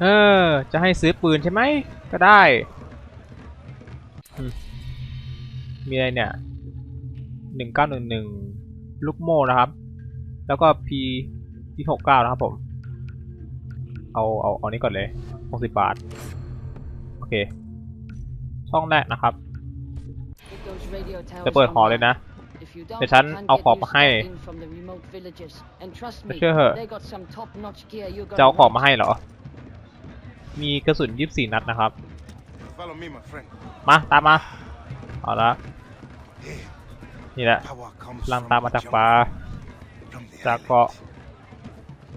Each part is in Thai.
เออ จะให้ซื้อปืนใช่ไหม ก็ได้อืมมีอะไรเนี่ยหนึ่งเก้าหนึ่งหนึ่งลูกโม่นะครับ แล้วก็ P ที่หกเก้านะครับผม เอา เอา เอานี้ก่อนเลยหกสิบบาท โอเค ช่องแรกนะครับ จะเปิดหอเลยนะเดี๋ยวฉันเอาของมาให้ไม่เชื่อเหอะจะเอาของมาให้เหรอ มีกระสุนยี่สิบสี่นัดนะครับ Follow me, my friend. มาตามมา เอาละ Here, นี่แหละ power comes ลัง from ตามมา the จากป่า jungle, from the จาก island. เกาะ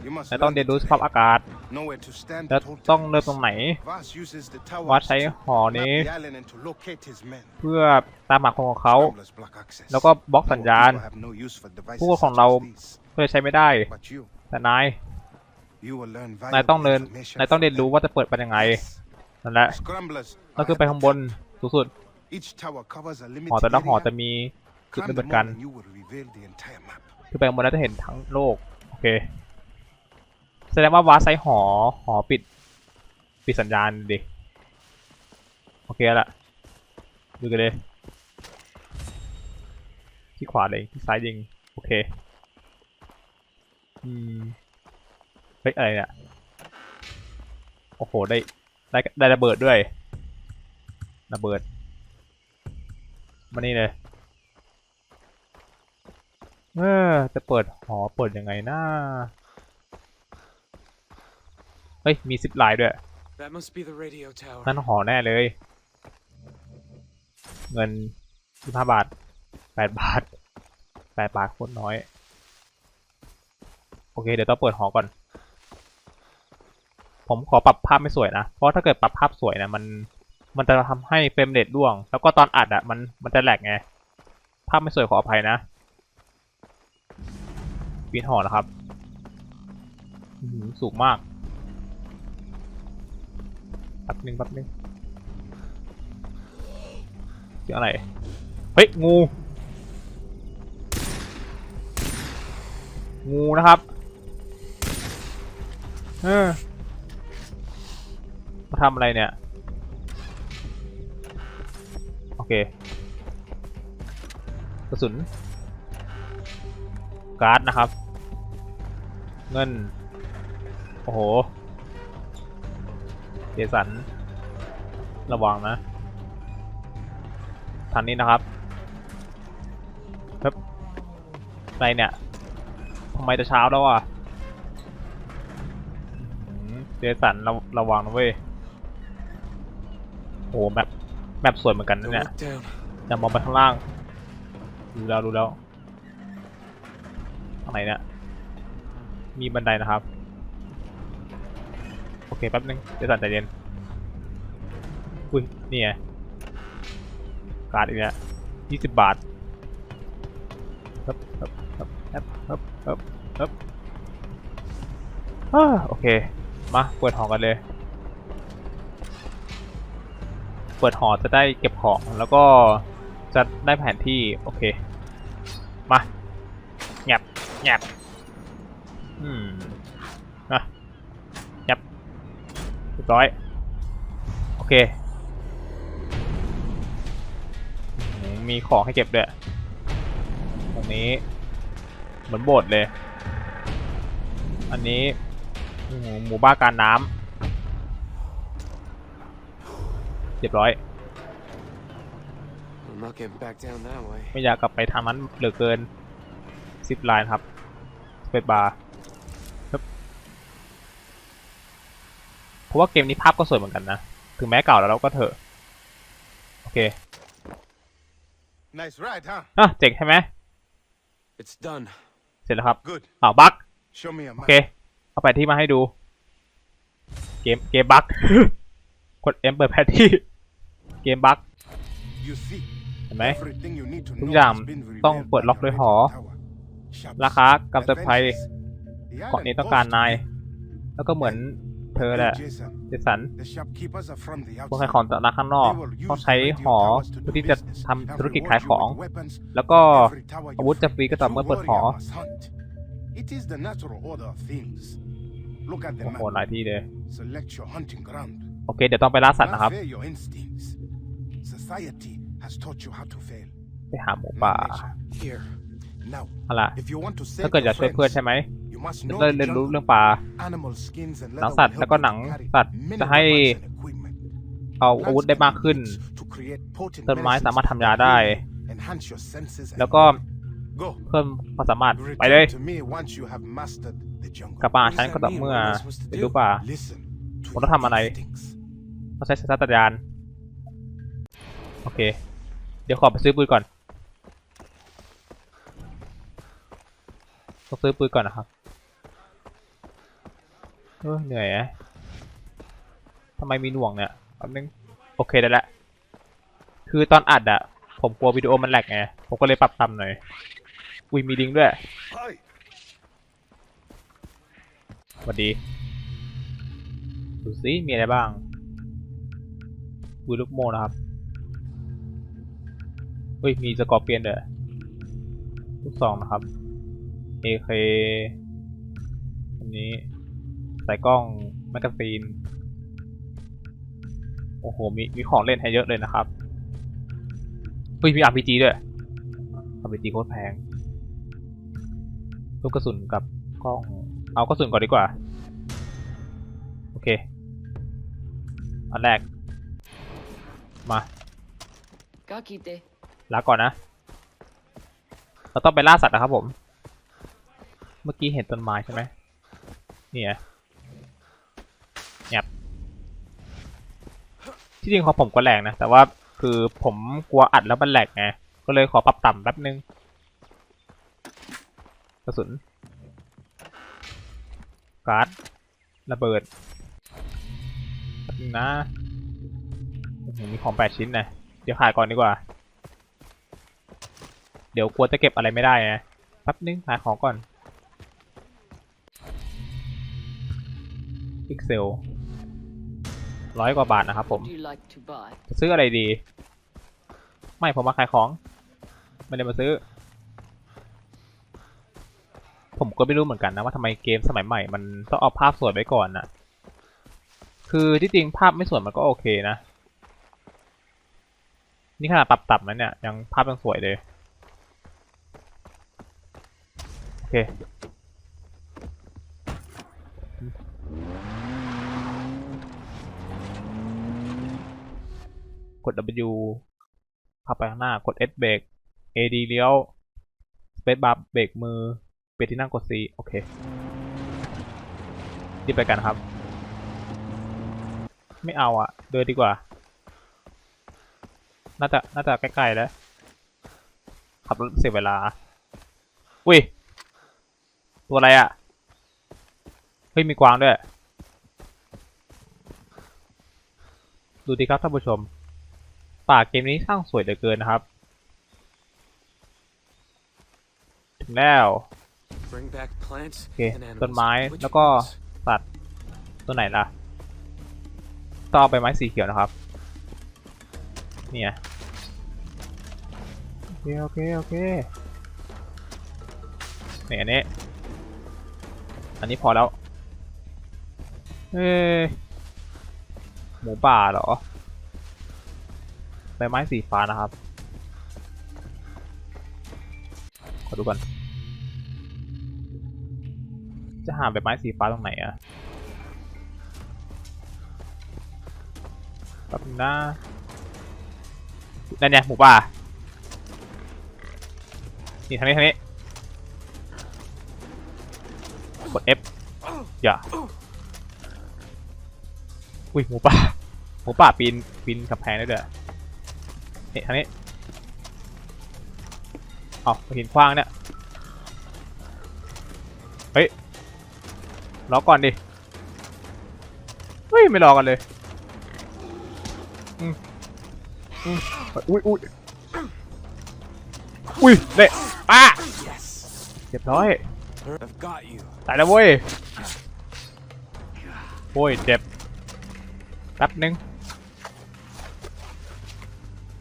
You must และต้อง learn เรียน to รู้ส stay. ภาพอากาศ Know where to stand และ at all ต้อง times. เริ่มตรงไหน Vas uses the tower วัดใช้ to หอ map นี้ the island and to locate his men. เพื่อตามหาคนของเขา Scramblers block access. แล้วก็บล็อกสัญญาณ Our people have no use for devices พวกของ such เรา as these. เพื่อใช้ไม่ได้ But you, แต่นาย you will learn นายต้อง valuable เรียน information นายต้องเรียน from รู้ them. ว่าจะเปิดเป็นยังไง Yes. นั่นแหละ Scramblers แล้ว are ขึ้นไป at the ข้างบน top. สูงสุด Each tower covers a หอ limited แต่ละหอ area. จะมีจุด Climb ไม่ the เหมือนกัน mountain, you will reveal the entire map. ขึ้นไปข้างบนแล้วจะเห็นทั้งโลกโอเคแสดงว่าวาไซหอหอปิด ปิดสัญญาณดิโอเคแล้วละดูกันเลยที่ขวาเลยที่ซ้ายยิงโอเคอืม เฮ้ยอะไรเนี่ยโอ้โหได้ได้ได้ระเบิดด้วยระเบิดมานี่เลยเออจะเปิดหอเปิดยังไงนะเฮ้ยมีซิปไลน์ด้วย That must be the radio tower. นั่นหอแน่เลย เงินสิบห้าบาทแปดบาทแปดบาทโคตรน้อย โอเค เดี๋ยวต้องเปิดหอก่อน ผมขอปรับภาพไม่สวยนะ เพราะถ้าเกิดปรับภาพสวยนะมัน มันจะทำให้เฟรมเรทร่วง แล้วก็ตอนอัดอะมัน มันจะแหลกไง ภาพไม่สวยขออภัยนะปีนหอนะครับ สูงมาก แป๊บนึงแป๊บนึงเสียงอะไร เฮ้ย งู งูนะครับ เออ มาทำอะไรเนี่ย โอเค กระสุน การ์ดนะครับ เงิน โอ้โหเจสัน ระวังนะทางนี้นะครับครับอะไรเนี่ยทำไมจะเช้าแล้วอะเจสันระระวังนะเว้ย โอ้แมปแมปสวยเหมือนกัน The นะเนี่ย look down. อย่ามองไปข้างล่างดูแล้วดูแล้วทางไหนเนี่ยมีบันไดนะครับ โอเคแป๊บนึงเดี๋ยวสั่นใจเย็นอุ้ยนี่ไงการ์ดอีกแล้วยี่สิบบาทฮึบฮึบฮึบฮึบฮึบฮึบฮึบอ่าโอเค มาเปิดหอกันเลย เปิดหอจะได้เก็บของแล้วก็จะได้แผนที่โอเค มาแงบแงบอืมนะแงบเรียบร้อย โอเค มีของให้เก็บด้วย ตรงนี้ เหมือนโบสถ์เลย อันนี้หมู่บ้านการน้ำ เรียบร้อย I'm not getting back down that way. ไม่อยากกลับไปทางนั้นเหลือเกินซิปไลน์ครับเป็นบาร์ครับเพราะว่าเกมนี้ภาพก็สวยเหมือนกันนะ ถึงแม้เก่าแล้วเราก็เถอะ โอเค Nice ride, huh? อะเจ๋งใช่ไหม It's done. เสร็จแล้วครับ Good. อ้าวบั๊ก Show me a โอ map. เค เอาแผนที่มาให้ดู เกม เกมบั๊ก กด M เปิดแผนที่ เกมบั๊ก You see, เห็นไหม everything you need to ทุก know อย่าง has been ต้อง revealed เปิด by ล็อก the ด้วย radio หอ tower. Shops, ราคากำจัดภัย adventures. The เกาะนี้ island ต้องการ boasts นาย today. แล้วก็เหมือนเธอแหละ Jason, เจสัน the shopkeepers are from the พวกขาย outside. ของจากร้านข้างนอก They will use ต้อง the ใช้ radio หอ towers to เพื่อ do ที่จะ business. ทำ Have ธุรกิจ reward ขาย you ของ with weapons แล้วก็ from every tower you อาวุธจะฟรีก็ต่อ visit. เมื่อ You เปิดหอ warrior must hunt. It is the natural order of things. Look at the โอ้โห map. หลายที่เลย Select your hunting ground. โอเค เดี๋ยวต้องไปล่าสัตว์นะครับ Society has taught you how to fail. ไปหาหมูป่า Nature. Here. Now, เอาล่ะ if you want to ถ้า save เกิด your จะช่วยเพื่อน friends, ใช่ไหม you must จะ know ได้ the เรียนรู้ jungle. เรื่องป่า Animal skins and หนัง leather สัต will ว์แล้วก็ help หนัง you carry สัตว์ many จะให้ weapons and equipment. เอาอาวุธได้มากขึ้น To create potent ต้นไม้ medicines สามารถทำยาได้ enhance your senses and แล้วก็ Go. เพิ่มความสามารถ Return ไปเลย to me once you have mastered the jungle. กลับมาหาฉันก็ต่อเมื่อไปดูป่า Listen to ผมต้องทำอะไร your instincts. ต้องใช้สัญชาตญาณ โอเค เดี๋ยวขอไปซื้อปืนก่อน ต้องซื้อปืนก่อนนะครับเออเหนื่อยอะทำไมมีหน่วงเนี่ยแป๊บนึงโอเคได้แล้วคือตอนอัดอะผมกลัววิดีโอมันแหลกไง ผมก็เลยปรับต่ำหน่อย อุ้ยมีลิงด้วยสวัสดี ดูซิมีอะไรบ้างดูลูกโม่นะครับ เฮ้ย มีสกอร์เปียนเด้วยลูกสองนะครับ AK อันนี้ใส่กล้องแมกกาซีน โอ้โห มีมีของเล่นให้เยอะเลยนะครับ เฮ้ย มี RPG ด้วย RPG โคตรแพงลูกกระสุนกับกล้อง เอากระสุนก่อนดีกว่า โอเค อันแรก มา Kakite. ลาก่อนนะ เราต้องไปล่าสัตว์นะครับผม เมื่อกี้เห็นต้นไม้ใช่ไหมนี่ไงเงียบที่จริงของผมก็แหลกนะ แต่ว่าคือผมกลัวอัดแล้วมันแหลกไง ก็เลยขอปรับต่ำแป๊บนึง กระสุน การ์ด ระเบิดแป๊บนึงนะโอ้โหมีของแปดชิ้นนะ เดี๋ยวขายก่อนดีกว่า เดี๋ยวกลัวจะเก็บอะไรไม่ได้ไงแป๊บนึงขายของก่อนพิกเซลร้อยกว่าบาทนะครับผม Would you like to buy? จะซื้ออะไรดี ไม่ผมมาขายของ ไม่ได้มาซื้อ ผมก็ไม่รู้เหมือนกันนะว่าทำไมเกมสมัยใหม่ มันต้องเอาภาพสวยไว้ก่อนนะคือที่จริงภาพไม่สวยมันก็โอเคนะ นี่ขนาดปรับต่ำนะเนี่ยยังภาพยังสวยเลย โอ เค กด W ขับไปข้างหน้ากด S เบรก AD เลี้ยว Space bar เบรกมือ เปลี่ยนที่นั่งกด C โอเครีบไปกันครับ ไม่เอาอะเดินดีกว่า น่าจะ น่าจะใกล้ๆแล้ว ขับรถเสียเวลา อุ้ย ตัวอะไรอะเฮ้ย มีกวางด้วย ดูดีครับท่านผู้ชม ป่าเกมนี้สร้างสวยเหลือเกินนะครับ ถึงแล้ว Bring back plants โอเค and animals. ต้นไม้ Which แล้วก็ ones? สัตว์ตัวไหนล่ะต้องเอาใบไม้สีเขียวนะครับ เนี่ยโอเคโอเคโอเคนี่อันนี้ อันนี้พอแล้ว เอ้หมูป่าเหรอใบไม้สีฟ้านะครับ ขอดูก่อน จะหาใบไม้สีฟ้าตรงไหนอะแป๊บนึงนะนั่นเนี่ยหมูป่า นี่ทางนี้ทางนี้ กด F อย่าอุ้ยหมูป่าหมูป่าปีนปีนกำแพงได้เด้วยนี่ทางนี้เอาหินขว้างเนี่ยเฮ้ยรอก่อนดิเฮ้ยไม่รอกันเลยอืมอืมอุ้ยอุ้ยอุ้ยเละป้าเรียบร้อย ตายแล้วเว้ยโอ้ยเจ็บแป๊บนึง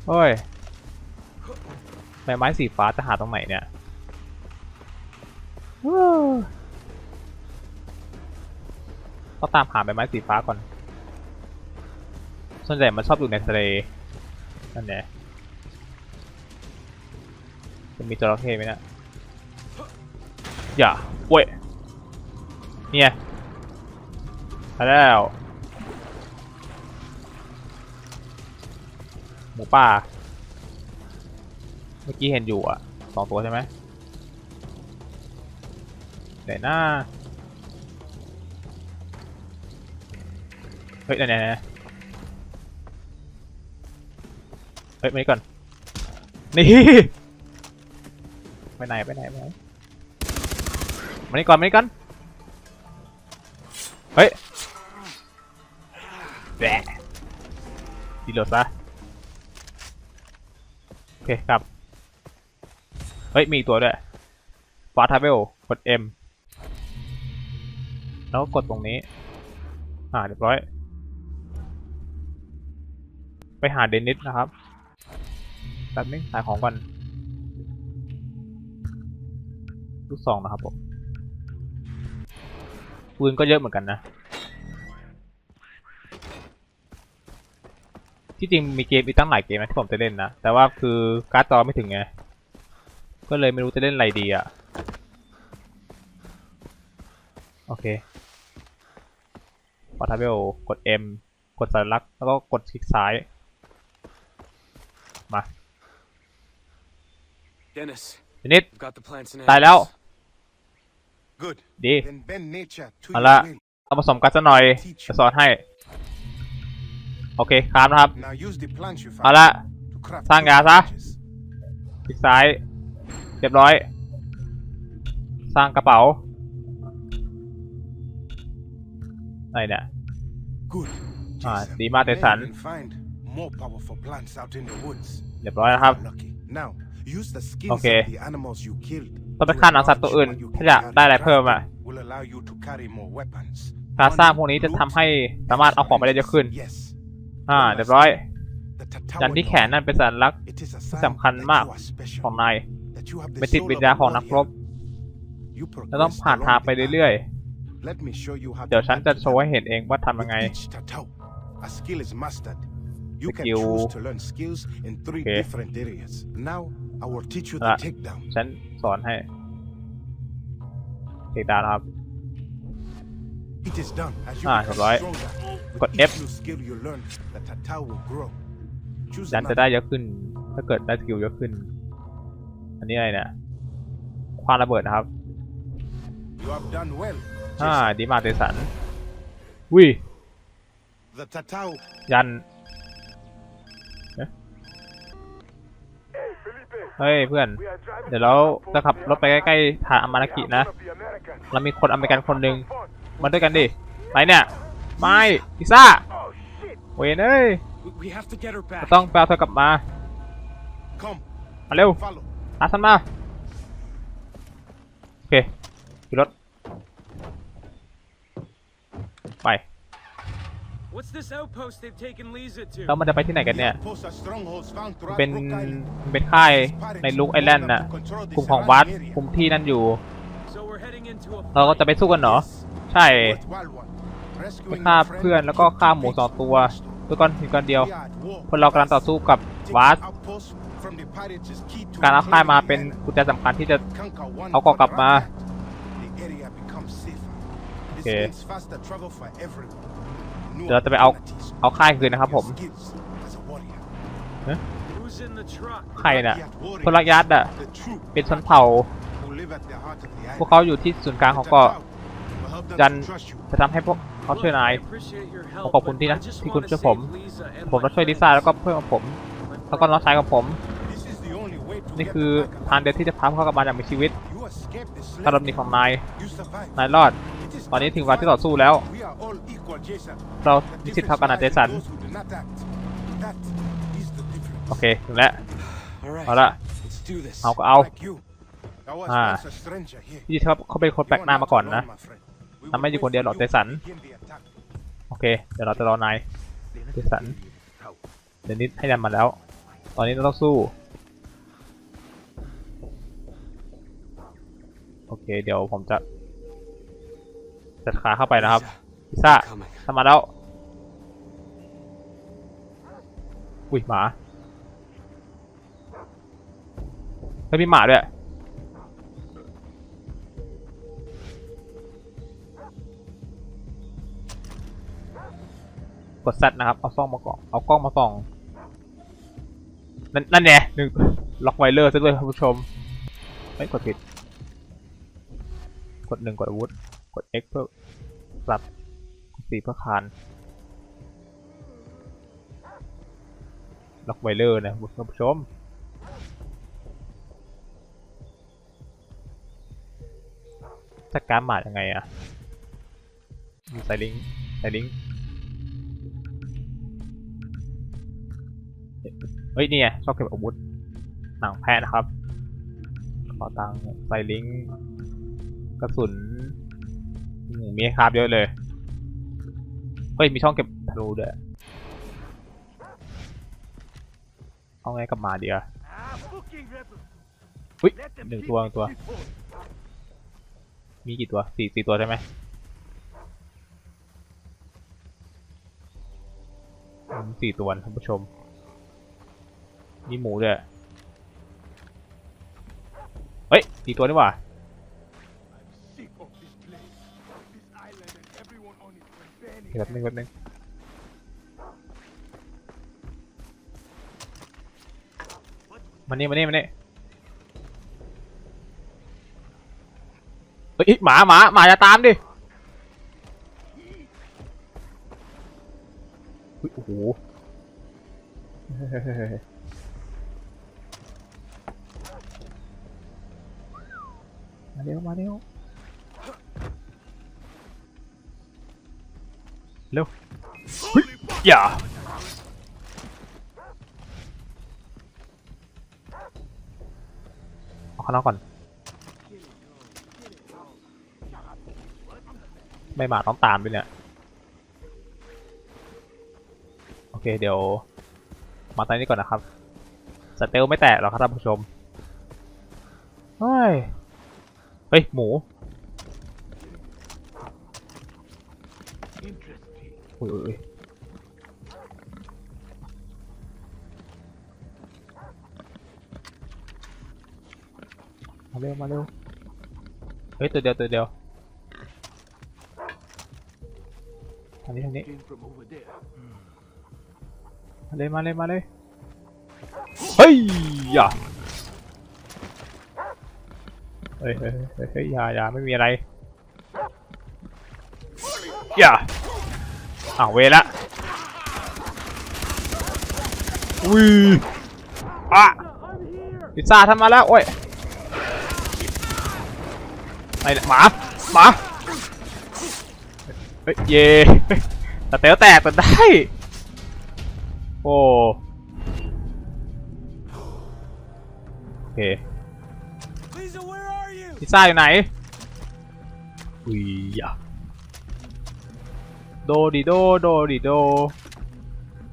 โอ้ยใบไม้สีฟ้าจะหาตรงไหนเนี่ยฮู้ต้องตามหาใบไม้สีฟ้าก่อน ส่วนใหญ่มันชอบอยู่ในทะเลนั่นแหละจะมีจระเข้ไหมเนะ อย่าเว้ยเนี่ยมาแล้วหมูป่า เมื่อกี้เห็นอยู่อะสองตัวใช่ไหมไหนหน้าเฮ้ยไหนไหนเฮ้ยไม่ก่อน นี่ ไปไหน ไปไหนไปไหน มานี่ก่อนมานี่ก่อนเฮ้ยแหละดีโหลดซะโอเคครับ เฮ้ย มีตัวด้วยฟาทาเวลกด M แล้วกดตรงนี้ อ่าเรียบร้อย ไปหาเดนิสนะครับแป๊บนึงขายของก่อนลูกสองนะครับผม ปืนก็เยอะเหมือนกันนะ ที่จริงมีเกมอีกตั้งหลายเกมนะที่ผมจะเล่นนะ แต่ว่าคือการ์ดจอไม่ถึงไง ก็เลยไม่รู้จะเล่นอะไรดีอะ โอเคพอทับเบลกด M กดสัญลักษณ์แล้วก็กดคลิกซ้าย มา Dennis, ทีนิด I've got the plants in ตายแล้ว Good. ดี Then bend nature to Ala. your will. เอาผสมกันสักหน่อยจะสอนให้ โอเคครับนะครับ Now use the plants you เอา found ละ to craft สร้าง two ยาซะ bandages. คลิกซ้ายเรียบร้อย สร้างกระเป๋าอะไรเนี่ย Good. Ah, Jason, di ma te maybe san. you can find more powerful plants out in the woods. เรียบร้อยนะครับ Lucky. Now, use the skins Okay. of the animals you killed. ต้องไป to ฆ่าหนังสัตว์ตัวอื่น enlarge what you ถ้า can อยาก carry. ได้อะไรเพิ่มอะ Crafting will allow you to carry more weapons. การสร้างพวก Money, นี้จะ loot, ทำให้สามารถเอาของไปได้เยอะขึ้น Yes. อ่าเรียบร้อย The Tatawan ยันที่แขนนั่นเป็นสัญลักษณ์ It is a ที่ sign สำคัญ that มาก you are special, ของนาย that you have the เป็นจิต soul วิ of ญญาณ a ของนักรบ warrior. You และต้อง progressed ผ่านทาง along ไป the เรื่อย path. Let me show you how ๆเดี๋ยว to ฉันจะ handle โชว์ให้ them. เห็นเองว่าทำยังไง With each tatau, a skill is mastered. You can Skill. choose to learn skills in three Okay. different areas. Now, I will teach you Ah. the takedown. ฉัน สอนให้เทคดาวนะครับ It is done as you Ah, become right. stronger. With Got each F. new skill you learn, the tatau will grow. Choose ยันจะ another. ได้เยอะขึ้น ถ้าเกิดได้สกิลเยอะขึ้น อันนี้อะไรเนี่ยความระเบิดนะครับ You have done well. อ่า Jason. ดีมาเตสันวิ The tatau ยัน เฮ้ยเพื่อน เดี๋ยวเราจะขับรถไปใกล้ๆฐานอามานากินะ เรามีคนอเมริกันคนหนึ่งมาด้วยกันดิ ไปเนี่ย ไม่พิซซ่าเวนเอ้ย We, we have to get her back. ต้องไปเอาเธอกลับมา come มาเร็ว follow. อาสันมา โอเคขี่รถ ไป What's this outpost they've taken Lisa แล้ว to? มันจะไปที่ไหนกันเนี่ย The outposts are strongholds found มัน throughout เป็น Rook Island. มันเป็นค่ายในลูกไอแลนด์น่ะกลุ่มของวัดกลุ่มที่นั่นอยู่ So we're heading into a เราก็จะไปสู้กันเหรอ ใช่ Worthwhile one. ไป Rescuing ฆ่า your friend เพื่อนแล้วก็ฆ่าหมูสองตัวด้วยก้อนหินก้อนเดียว We are at war. พวกเรากำลังต่อสู้กับ Taking วัด outposts from the pirates is key to การเอาค่ายมา retaining เป็น the land. กุญแจสำคัญที่จะ Conquer one เอาเกาะกลับมา quadrant, the area becomes เดี๋ยวเราจะไปเอาเอาค่ายคืนนะครับผมใครน่ะพลยัดอะเป็นชนเผ่า พวกเขาอยู่ที่ศูนย์กลางของเกาะจันจะทำให้พวกเขาช่วยนายผมขอบคุณที่นะที่คุณช่วยผม ผมจะช่วยลิซ่าแล้วก็เพื่อนของผม แล้วก็น้องชายของผม This is the only way to นี่ get คือ them back ทาง alive. เดียวที่จะพาพวกเขากลับมาอย่างมีชีวิต You escaped the การหลบห slavery. นีของนาย You survived. นายรอด It is ตอนนี้ time ถึง to เวลาที่ต่อ fight. สู้แล้ว We are all equal, Jason. เรา The มีสิทธิ์ difference เท่ากันนะ lies เจ in สัน those who do not act. That is the difference. โอเค ถึงแล้ว All right, เอาละ let's do this. เอาก็เอา Like you. I was Ah. once a stranger here. พี่เขาเขาเป็นคนแปลกหน้ามาก่อนนะ You are not alone, my friend. We ทำไม่อยู่ will คนเดียวหรอก wait เจ for สัน you to begin the attack. โอเค เดี๋ยวเราจะรอนาย เจสัน เดี๋ยวนี้ให้ดันมาแล้ว ตอนนี้เราต้องสู้ โอเค เดี๋ยวผมจะจัดขาเข้าไปนะครับ Lisa, พิซซ่า Coming. ทำมาแล้ว อุ้ยหมาเฮ้ยมีหมาด้วยกดซัดนะครับ เอาซ่องมาก่อนเอากล้องมาส่อง นั่นนั่นแน่หนึ่งล็อกไวเลอร์ซะด้วยคุณผู้ชมไม่กดผิด กดหนึ่งกดอาวุธ กด X เพื่อปรับกดสี่เพื่อคานล็อกไวเลอร์นะคุณผู้ชมจัดการหมาดยังไงอะมีไซลิงไซลิงเฮ้ยนี่ไงชอบเก็บอาวุธหนังแพะนะครับ ขอตังค์ไซลิง กระสุนอืมมีคราบเยอะเลย เฮ้ย มีช่องเก็บธนูด้วยเอาไงกลับมาเดียว Ah, fucking rebels. Ui, Let them đừng pick tua, đừng up tua. before. มีกี่ตัวสี่สี่ตัวใช่ไหมสี่ตัวท่านผู้ชม มีหมูด้วย เฮ้ยสี่ตัวนี่หว่า แป๊บนึงแป๊บนึงมานี่มานี่มานี่เฮ้ยหมาหมาหมาจะตามดิ อย่าเอาข้างนอกก่อน ไม่มาต้องตามด้วยเนี่ย โอเคเดี๋ยว มาตอนนี้ก่อนนะครับ สเตลไม่แตกหรอกครับท่านผู้ชม เฮ้ย เฮ้ย หมูโอุ้ย เร็วมาเร็วเฮ้ยตัวเดียวตัวเดียวทางนี้ทางนี้ Came from over there. มาเลยมาเลยมาเลยเฮ้ยอย่าเฮ้ยเฮ้ยเฮ้ยเฮ้ยอย่าอย่าไม่มีอะไรอย่าอ้าวเวละอุ้ยอะพิซซ่าทำมาแล้วโอ้ยไอ้หมาหมาเฮ้ยเย่เฮ้ยแต่เต๋อแตกแต่ได้ โอ้โอเค Lisa, where are you? พิซซ่าอยู่ไหนอุ้ยอะโดดิโดโดดิโด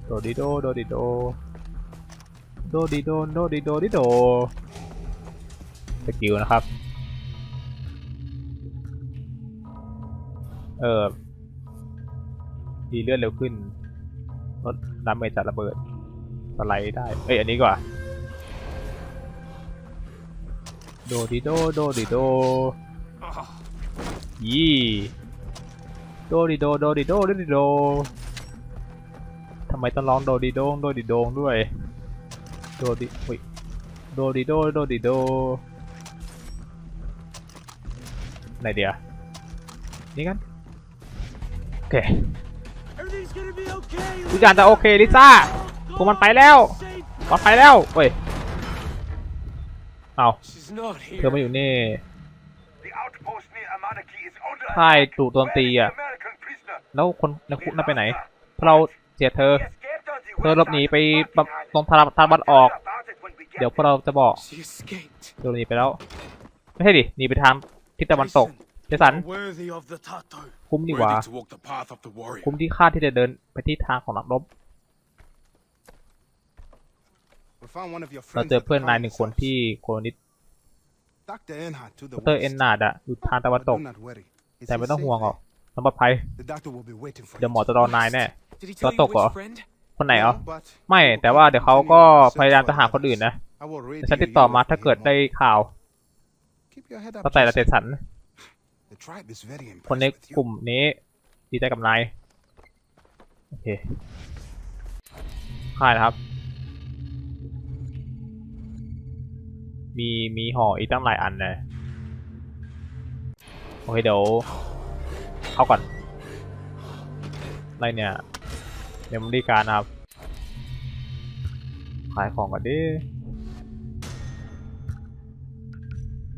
โดดิโดโดดิโดโดดิโดโดดิโดดิโดสกิลนะครับ ออดีเลื่อนเร็วขึ้นลดน้ำเมจจากระเบิดสไลด์ได้ เอ้ย อันนี้ก่อนโดดิโดโดดิโดยี่โดดิโดโดดิโดโดดิโดทำไมต้องร้องโดดิโดงโดดิโดงด้วย โดดิอุ้ยโดดิโดโดดิโดไหนเดียวนี่กัน เค Everything's gonna be okay. ทุกอย่างจะโอเคลิซ่าพวกมันไปแล้ว Safe. ปลอดภัยแล้วเว้ยเอา She's not เธอ here. มาอยู่นี่ The outpost near Amanaki is under ค่ายถูกโจมตี Where is อะ the American prisoner? แล้วคนในคุกนั่นไปไหนเพราะเราเสียเธอ He escaped on the เธอหลบหนี west ไป side of แบบ Martinez. ตรงทางทางบันออก About it when we get เดี๋ยวพวกเราจะบอก She escaped. เธอหนีไปแล้ว ไม่ใช่ดิ หนีไปทางทิศตะวันตก Listen, เจสัน you're worthy of the Tato. คุ้มดีกว่า Worthy to walk the path of the warrior. คุ้มที่ค่าที่จะเดินไปที่ทางของนักรบ We found one of your เรา friends เจอ at the เพื่อนนายหนึ่งคน colony's ที่โคลนิต house. Dr. Enhart to the ดร west. เอ็นนาดอะอยู่ทางตะวัน But ต do ก not worry. Is แต่ he ไม่ต้อง safe ห่วงหรอก there? สำหรับภัย The doctor will be waiting for เดี๋ยวหมอจะรอนายแน่ Did he tell you which friend? คนไหนเหรอ but ไม่ แต่ว่าเดี๋ยวเขาก็พยายามจะหาคนอื่นนะ I will read แต่ฉันติดต่อมาถ้าเกิดได้ข่าว Keep your head up. ตั้งแต่ละเต Jesse. สัน คนในกลุ่มนี้ดีใจกับนายโอเคค่ายนะครับ มีมีห่ออีกตั้งหลายอันเลยโอเคเดี๋ยวเอาก่อนอะไรเนี่ยเมมโมรี่การนะครับ ขายของก่อนดิ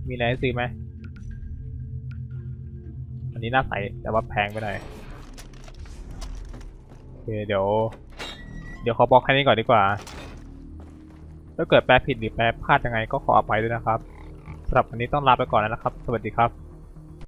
มีอะไรให้ซื้อไหม อันนี้น่าใสแต่ว่าแพงไปหน่อยโอเคเดี๋ยว เดี๋ยวขอบล็อกแค่นี้ก่อนดีกว่า ถ้าเกิดแปลผิดหรือแปลพลาดยังไงก็ขออภัยด้วยนะครับสำหรับวันนี้ต้องลาไปก่อนแล้วนะครับ สวัสดีครับ